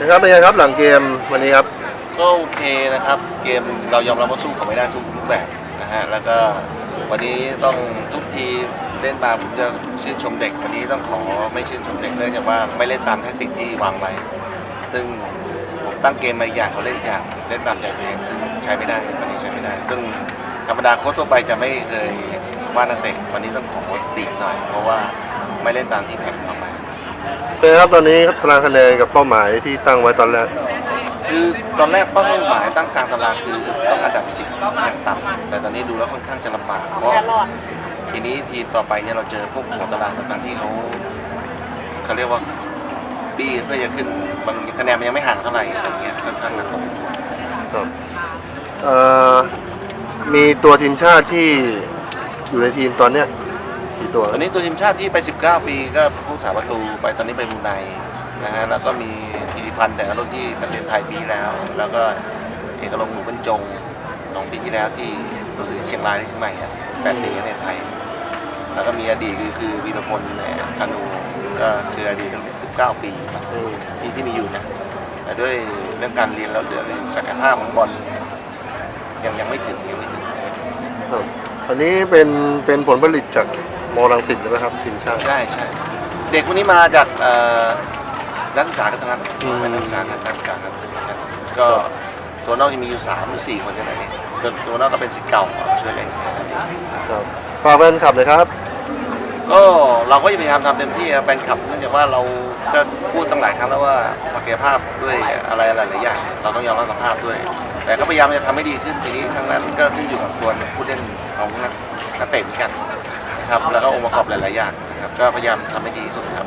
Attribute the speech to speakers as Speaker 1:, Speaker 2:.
Speaker 1: นะครับเป็นไงครับหลังเกมวันนี้ครับ
Speaker 2: ก็โอเคนะครับ เกมเรายอมรับว่าสู้เขาไม่ได้ทุกรูปแบบนะฮะแล้วก็วันนี้ต้องทุกทีเล่นมาผมจะชื่นชมเด็ก วันนี้ต้องขอไม่ชื่นชมเด็กเนื่องจากว่าไม่เล่นตามแทคติกที่วางไว้ซึ่งผมตั้งเกมมาอย่างเขาเล่นอีกอย่างเล่นตามใจตัวเองซึ่งใช้ไม่ได้วันนี้ใช้ไม่ได้ ซึ่งธรรมดาโค้ชทั่วไปจะไม่เคยว่านักเตะวันนี้ต้องขอติหน่อย เพราะว่าไม่เล่นตามที่แผนวาง
Speaker 1: เป็นไงครับตอนนี้ตารางคะแนนกับเป้าหมายที่ตั้งไว้ตอนแรก
Speaker 2: คือตอนแรกเป้าหมายตั้งกลางตารางคือต้องอันดับสิบอย่างต่ำแต่ตอนนี้ดูแล้วค่อนข้างจะลำบากเพราะทีนี้ทีมต่อไปเนี่ยเราเจอพวกหัวตารางต่างๆที่เขาเขาเรียกว่าบี้เพื่อจะขึ้นบางคะแนนมันยังไม่ห่างเท่าไหร่อะไรเงี้ยค่อนข้างหนักพอสมควร
Speaker 1: ครับเอ่อมีตัวทีมชาติที่อยู่ในทีมตอนเนี้ย กี่ตัว
Speaker 2: ตอนนี้ตัวทีมชาติที่ไป 19 ปีก็ผู้สาประตูไปตอนนี้ไปบรูไนนะฮะแล้วก็มีธีรพันธ์แต่ละรุ่นที่ประเทศไทยปีที่แล้ว แล้วก็เอกลงหนูบรรจงสองปีที่แล้วที่ตัวสื่อเชียงรายที่เชียงใหม่อะแปดปีในไทย แล้วก็มีอดีตคือคือวีรพลเนี่ยธนูก็คืออดีตตั้งแต่19 ปี
Speaker 1: อืม
Speaker 2: ที่ที่มีอยู่นะแต่ด้วยเรื่องการเรียนเราเดือดศักยภาพของบอลยังยังไม่ถึงยังไม่ถึงยังไม่ถึง
Speaker 1: ครับอันนี้เป็นเป็นผลผลิตจาก มอรังสิตใช่ไหมครับทีมชาติ
Speaker 2: ใช่ใช่เด็กคนนี้มาจากเอ่อนักศึกษากันทั้งนั้น
Speaker 1: อืม
Speaker 2: เป็นนักศึกษากันนักศึกษากันก็ตัวนอกจะมีอยู่สามหรือสี่คนแค่นั้นเองตัวตัวนอกก็เป็นสิทธิ์เก่าเอามาช่วยเล่นแค่นั้นเอง
Speaker 1: ครับฝากแฟนคลับเลยครับ
Speaker 2: ก็เราก็จะพยายามทำเต็มที่ครับแฟนคลับเนื่องจากว่าเราก็พูดตั้งหลายครั้งแล้วว่าศักยภาพด้วยอะไรหลายๆอย่างเราต้องยอมรับสภาพด้วย แต่ก็พยายามจะทำให้ดีขึ้นทีนี้ทั้งนั้นก็ขึ้นอยู่กับตัวผู้เล่นของนักนักเตะเหมือนกัน นะครับ แล้วก็องค์ประกอบหลาย ๆ อย่างนะครับ ก็พยายามทำให้ดีที่สุดครับ